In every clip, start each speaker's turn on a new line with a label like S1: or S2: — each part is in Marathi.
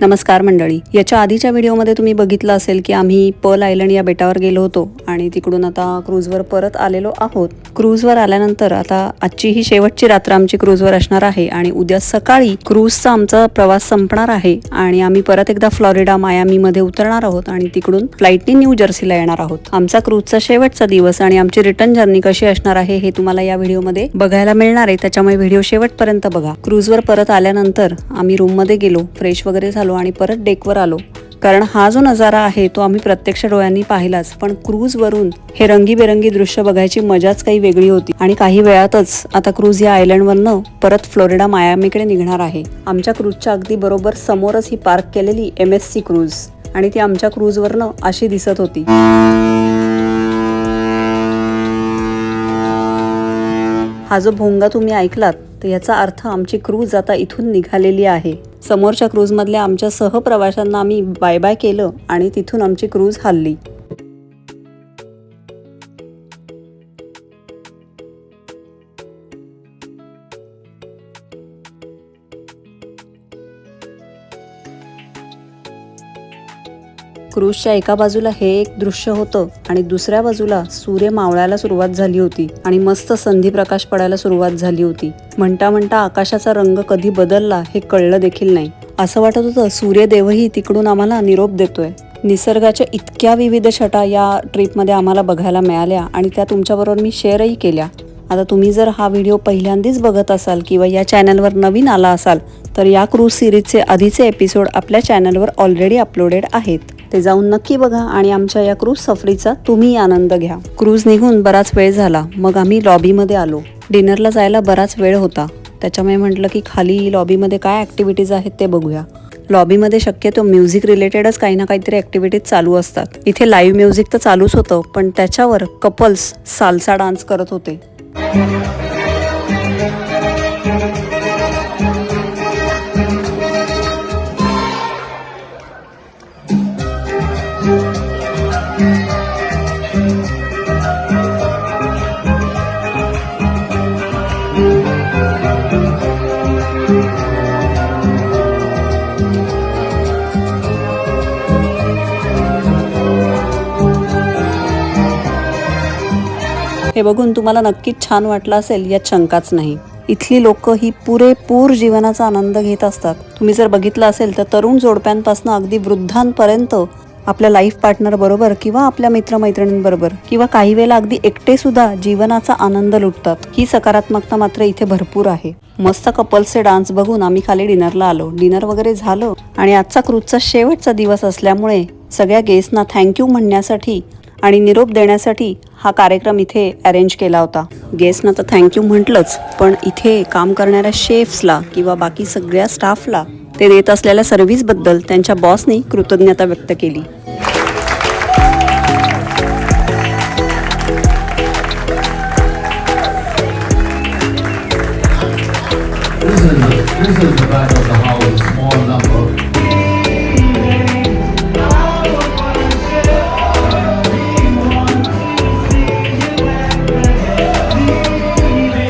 S1: नमस्कार मंडळी. याच्या आधीच्या व्हिडिओमध्ये तुम्ही बघितलं असेल की आम्ही पर्ल आयलंड या बेटावर गेलो होतो आणि तिकडून आता क्रूजवर परत आलेलो आहोत. क्रूजवर आल्यानंतर आता आजची ही शेवटची रात्र आमची क्रूजवर असणार आहे आणि उद्या सकाळी क्रूजचा आमचा प्रवास संपणार आहे आणि आम्ही परत एकदा फ्लॉरिडा मायामी मध्ये उतरणार आहोत आणि तिकडून फ्लाईटनी न्यू जर्सीला येणार आहोत. आमचा क्रूजचा शेवटचा दिवस आणि आमची रिटर्न जर्नी कशी असणार आहे हे तुम्हाला या व्हिडिओमध्ये बघायला मिळणार आहे. त्याच्यामुळे व्हिडिओ शेवटपर्यंत बघा. क्रूजवर परत आल्यानंतर आम्ही रूममध्ये गेलो फ्रेश वगैरे झालो आणि परत डेकवर आलो. कारण हा जो नजारा आहे तो आम्ही प्रत्यक्ष डोळ्यांनी पाहिलाच. पण क्रूजवरून हे रंगीबेरंगी दृश्य बघायची मजाच काही वेगळी होती. आणि काही वेळातच आता क्रूज या आयलंडवरनं परत फ्लोरिडा मायामीकडे निघणार आहे. आमच्या क्रूजच्या अगदी बरोबर समोरच ही पार्क केलेली एम एस सी क्रूज. आणि ती आमच्या क्रूजवरनं अशी दिसत होती. हा जो भोंगा तुम्ही ऐकलात तर याचा अर्थ आमची क्रूज आता इथून निघालेली आहे. समोरच्या क्रूजमधल्या आमच्या सहप्रवाशांना आम्ही बाय बाय केलं आणि तिथून आमची क्रूज हल्ली. क्रूजच्या एका बाजूला हे एक दृश्य होतं आणि दुसऱ्या बाजूला सूर्य मावळायला सुरुवात झाली होती आणि मस्त संधी प्रकाश पडायला सुरुवात झाली होती. म्हणता म्हणता आकाशाचा रंग कधी बदलला हे कळलं देखील नाही. असं वाटत होतं सूर्यदेवही तिकडून आम्हाला निरोप देतोय. निसर्गाच्या इतक्या विविध छटा या ट्रिपमध्ये आम्हाला बघायला मिळाल्या आणि त्या तुमच्याबरोबर मी शेअरही केल्या. आता तुम्ही जर हा व्हिडिओ पहिल्यांदाच बघत असाल किंवा या चॅनलवर नवीन आला असाल तर या क्रूज सिरीजचे आधीचे एपिसोड आपल्या चॅनलवर ऑलरेडी अपलोडेड आहेत. ते जाऊन नक्की बघा आणि आमच्या या क्रूज सफरीचा तुम्ही आनंद घ्या. क्रूज निघून बराच वेळ झाला. मग आम्ही लॉबीमध्ये आलो. डिनरला जायला बराच वेळ होता. त्याच्यामुळे म्हटलं की खाली लॉबीमध्ये काय ॲक्टिव्हिटीज आहेत ते बघूया. लॉबीमध्ये शक्यतो म्युझिक रिलेटेडच काही ना काहीतरी ॲक्टिव्हिटीज चालू असतात. इथे लाईव्ह म्युझिक तर चालूच होतं पण त्याच्यावर कपल्स सालसा डान्स करत होते. हे बघून तुम्हाला नक्कीच छान वाटलं असेल यात शंकाच नाही. इथली लोक ही पुरेपूर जीवनाचा आनंद घेत असतात. तुम्ही जर बघितलं असेल तर तरुण जोडप्यांपासून अगदी वृद्धांपर्यंत आपल्या लाईफ पार्टनर बरोबर किंवा आपल्या मित्रमैत्रिणींबरोबर किंवा काही वेळेला अगदी एकटे सुद्धा जीवनाचा आनंद लुटतात. ही सकारात्मकता मात्र इथे भरपूर आहे. मस्त कपल्सचे डान्स बघून आम्ही खाली डिनरला आलो. डिनर वगैरे झालं आणि आजचा क्रूजचा शेवटचा दिवस असल्यामुळे सगळ्या गेस्टना थँक्यू म्हणण्यासाठी आणि निरोप देण्यासाठी हा कार्यक्रम इथे अरेंज केला होता. गेस्टना तर थँक्यू म्हटलंच पण इथे काम करणाऱ्या शेफ्सला किंवा बाकी सगळ्या स्टाफला ते देत असलेल्या सर्व्हिसबद्दल त्यांच्या बॉसनी कृतज्ञता व्यक्त केली.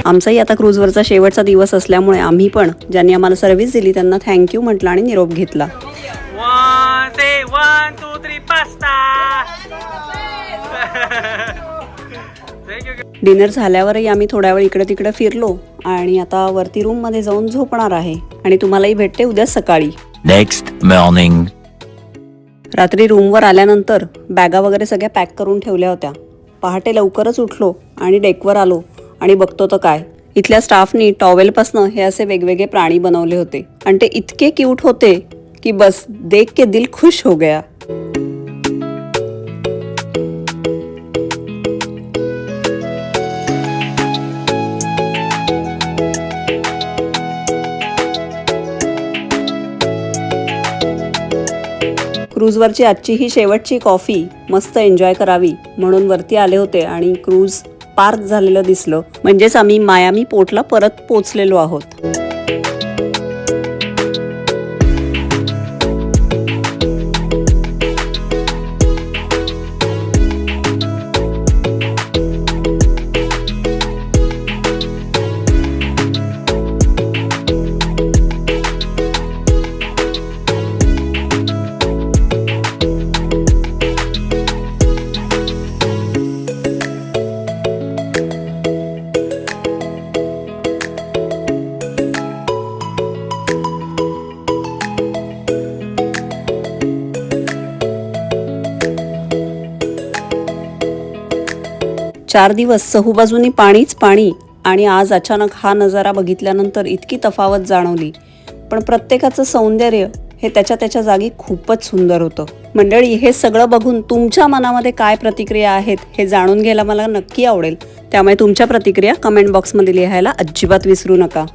S1: आमचाही आता क्रूजवरचा शेवटचा दिवस असल्यामुळे आम्ही पण ज्यांनी आम्हाला सर्व्हिस दिली त्यांना थँक्यू म्हटलं आणि निरोप घेतला. डिनर झाल्यावरही आम्ही थोड्या वेळ इकडे तिकडे फिरलो आणि आता वरती रूममध्ये जाऊन झोपणार आहे आणि तुम्हालाही भेटते उद्या सकाळी.
S2: Next morning.
S1: रात्री रूमवर आल्यानंतर बॅगा वगैरे सगळ्या पॅक करून ठेवल्या होत्या. पहाटे लवकरच उठलो आणि डेकवर आलो. आणि बघतो तर काय. इथल्या स्टाफनी टॉवेलपासनं हे असे वेगवेगळे प्राणी बनवले होते. आणि ते इतके क्यूट होते की बस देख के दिल खुश हो गया. क्रूजवरची आजची ही शेवटची कॉफी मस्त एन्जॉय करावी म्हणून वरती आले होते आणि क्रूज पार्क झालेलं दिसलं. म्हणजेच आम्ही मायामी पोर्टला परत पोचलेलो आहोत. चार दिवस सहूबाजूनी पाणीच पाणी आणि आज अचानक हा नजारा बघितल्यानंतर इतकी तफावत जाणवली. पण प्रत्येकाचं सौंदर्य हे त्याच्या त्याच्या जागी खूपच सुंदर होतं. मंडळी हे सगळं बघून तुमच्या मनामध्ये काय प्रतिक्रिया आहेत हे जाणून घ्यायला मला नक्की आवडेल. त्यामुळे तुमच्या प्रतिक्रिया कमेंट बॉक्समध्ये लिहायला अजिबात विसरू नका.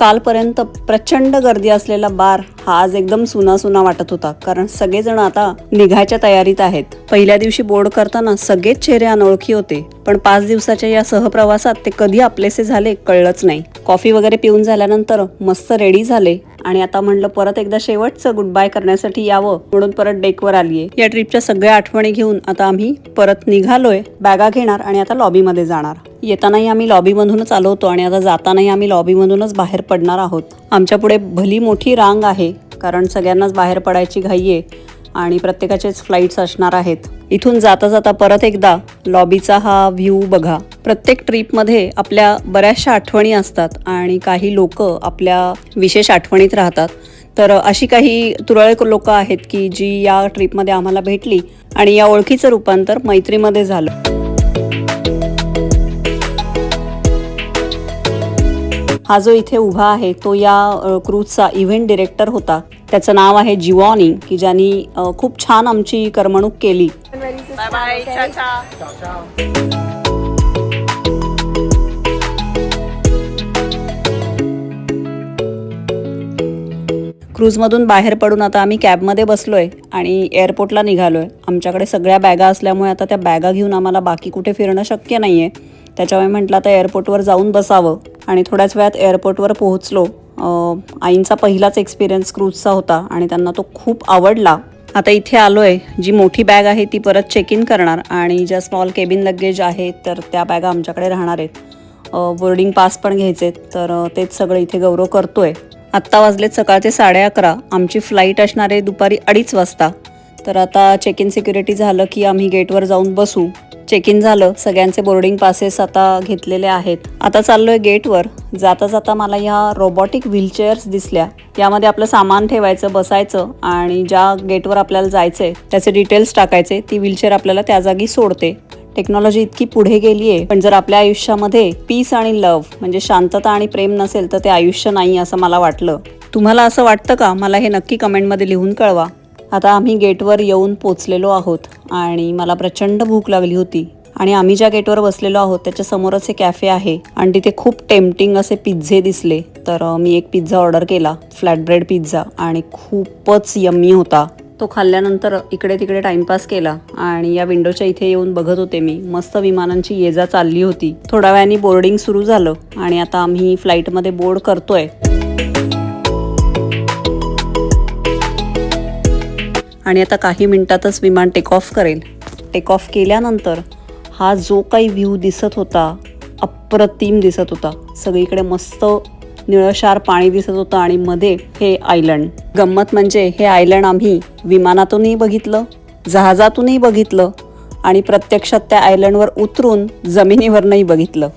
S1: कालपर्यंत प्रचंड गर्दी असलेला बार हा आज एकदम सुना सुना वाटत होता. कारण सगळेजण आता निघायच्या तयारीत आहेत. पहिल्या दिवशी बोर्ड करताना सगळेच चेहरे अनोळखी होते. पण पाच दिवसाच्या या सहप्रवासात ते कधी आपलेसे झाले कळलंच नाही. कॉफी वगैरे पिऊन झाल्यानंतर मस्त रेडी झाले. आणि आता म्हणलं परत एकदा शेवटचं गुड बाय करण्यासाठी यावं म्हणून परत डेकवर आलीये. या ट्रिपच्या सगळ्या आठवणी घेऊन आता आम्ही परत निघालोय. बॅगा घेणार आणि आता लॉबीमध्ये जाणार. येतानाही आम्ही लॉबीमधूनच आलो होतो आणि आता जातानाही आम्ही लॉबीमधूनच बाहेर पडणार आहोत. आमच्या पुढे भली मोठी रांग आहे कारण सगळ्यांनाच बाहेर पडायची घाई आहे. आणि प्रत्येकाचेच फ्लाईट्स असणार आहेत. इथून जाता जाता परत एकदा लॉबीचा हा व्ह्यू बघा. प्रत्येक ट्रीपमध्ये आपल्या बऱ्याचशा आठवणी असतात आणि काही लोक आपल्या विशेष आठवणीत राहतात. तर अशी काही तुरळक लोक आहेत की जी या ट्रीपमध्ये आम्हाला भेटली आणि या ओळखीचं रूपांतर मैत्रीमध्ये झालं. हा जो इथे उभा आहे तो या क्रूजचा इव्हेंट डिरेक्टर होता. त्याचं नाव आहे जिवॉनी की ज्यांनी खूप छान आमची करमणूक केली.
S3: बाय बाय चाचा
S1: क्रूजमधून बाहेर पडून आता आम्ही कॅबमध्ये बसलोय आणि एअरपोर्टला निघालोय. आमच्याकडे सगळ्या बॅगा असल्यामुळे आता त्या बॅगा घेऊन आम्हाला बाकी कुठे फिरणं शक्य नाहीये. त्याच्यामुळे म्हटलं आता एअरपोर्टवर जाऊन बसावं आणि थोड्याच वेळात एअरपोर्टवर पोहोचलो. आईंचा पहिलाच एक्सपिरियन्स क्रूजचा होता आणि त्यांना तो खूप आवडला. आता इथे आलो आहे जी मोठी बॅग आहे ती परत चेक इन करणार आणि ज्या स्मॉल केबिन लगेज आहेत तर त्या बॅगा आमच्याकडे राहणार आहेत. बोर्डिंग पास पण घ्यायचे तर तेच सगळं इथे गौरव करतो आहे आत्ता वाजलेत सकाळचे साडे अकरा. आमची फ्लाईट असणार आहे दुपारी अडीच वाजता. तर आता चेक इन सिक्युरिटी झालं की आम्ही गेटवर जाऊन बसू. चेक इन झालं. सगळ्यांचे बोर्डिंग पासेस आता घेतलेले आहेत. आता चाललोय गेटवर जाता जाता मला ह्या रोबोटिक व्हीलचेअर्स दिसल्या. यामध्ये आपलं सामान ठेवायचं बसायचं आणि ज्या गेटवर आपल्याला जायचंय त्याचे डिटेल्स टाकायचे. ती व्हीलचेअर आपल्याला त्या जागी सोडते. टेक्नॉलॉजी इतकी पुढे गेली आहे पण जर आपल्या आयुष्यामध्ये पीस आणि लव्ह म्हणजे शांतता आणि प्रेम नसेल तर ते आयुष्य नाही असं मला वाटलं. तुम्हाला असं वाटतं का? मला हे नक्की कमेंटमध्ये लिहून कळवा. आता आम्ही गेटवर येऊन पोचलेलो आहोत आणि मला प्रचंड भूक लागली होती. आणि आम्ही ज्या गेटवर बसलेलो आहोत त्याच्या समोरच कॅफे आहे आणि तिथे खूप टेम्पटिंग असे पिझ्झे दिसले. तर मी एक पिझ्झा ऑर्डर केला फ्लॅट ब्रेड पिझ्झा आणि खूपच यम्मी होता. तो खाल्ल्यानंतर इकडे तिकडे टाइमपास केला आणि या विंडोच्या इथे येऊन बघत होते मी. मस्त विमानांची ये जा चालली होती. थोड्या वेळाने बोर्डिंग सुरू झालं आणि आता आम्ही फ्लाईटमध्ये बोर्ड करतोय. आणि आता काही मिनटातच विमान टेक ऑफ करेल. टेक ऑफ केल्यानंतर हा जो काही व्ह्यू दिसत होता अप्रतिम दिसत होता. सगळीकडे मस्त निळशार पाणी दिसत होतं आणि मध्ये हे आयलंड गंमत म्हणजे हे आयलंड आम्ही विमानातूनही बघितलं जहाजातूनही बघितलं आणि प्रत्यक्षात त्या आयलंडवर उतरून जमिनीवरनंही बघितलं.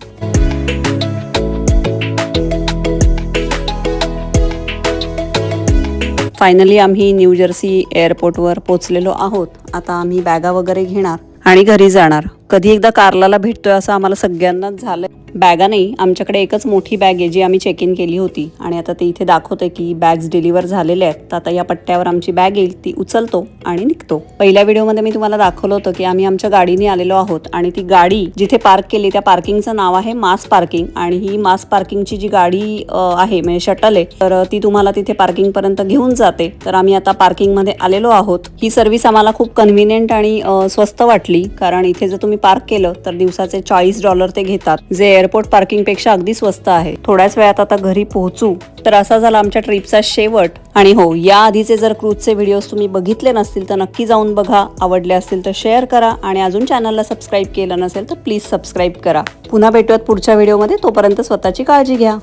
S1: फायनली आम्ही न्यू जर्सी एअरपोर्टवर पोचलेलो आहोत. आता आम्ही बॅगा वगैरे घेणार आणि घरी जाणार. कधी एकदा कारलाला भेटतोय असं आम्हाला सगळ्यांनाच झालं बॅगा नाही आमच्याकडे एकच मोठी बॅग आहे जी आम्ही चेक इन केली होती. आणि आता ते इथे दाखवते की बॅग्स डिलिव्हर झालेल्या आहेत. तर आता या पट्ट्यावर आमची बॅग येईल ती उचलतो आणि निघतो. पहिल्या व्हिडिओमध्ये मी तुम्हाला दाखवलं होतं की आम्ही आमच्या गाडीने आलेलो आहोत. आणि ती गाडी जिथे पार्क केली त्या पार्किंगचं नाव आहे मास पार्किंग आणि ही मास पार्किंगची जी गाडी आहे म्हणजे शटल आहे तर ती तुम्हाला तिथे पार्किंग पर्यंत घेऊन जाते. तर आम्ही आता पार्किंगमध्ये आलेलो आहोत. ही सर्व्हिस आम्हाला खूप कन्व्हिनियंट आणि स्वस्त वाटली. कारण इथे जर तुम्ही पार्क केलं तर दिवसाचे चाळीस डॉलर ते घेतात जे एअरपोर्ट पार्किंगपेक्षा अगदी स्वस्त आहे. थोड्याच वेळात आता घरी पोहोचू. तर असा झाला आमच्या ट्रिपचा शेवट. आणि हो या आधीचे जर क्रूजचे व्हिडिओज तुम्ही बघितले नसतील तर नक्की जाऊन बघा. आवडले असतील तर शेअर करा. आणि अजून चॅनलला सबस्क्राईब केलं नसेल तर प्लीज सबस्क्राईब करा. पुन्हा भेटूयात पुढच्या व्हिडिओमध्ये तोपर्यंत स्वतःची काळजी घ्या.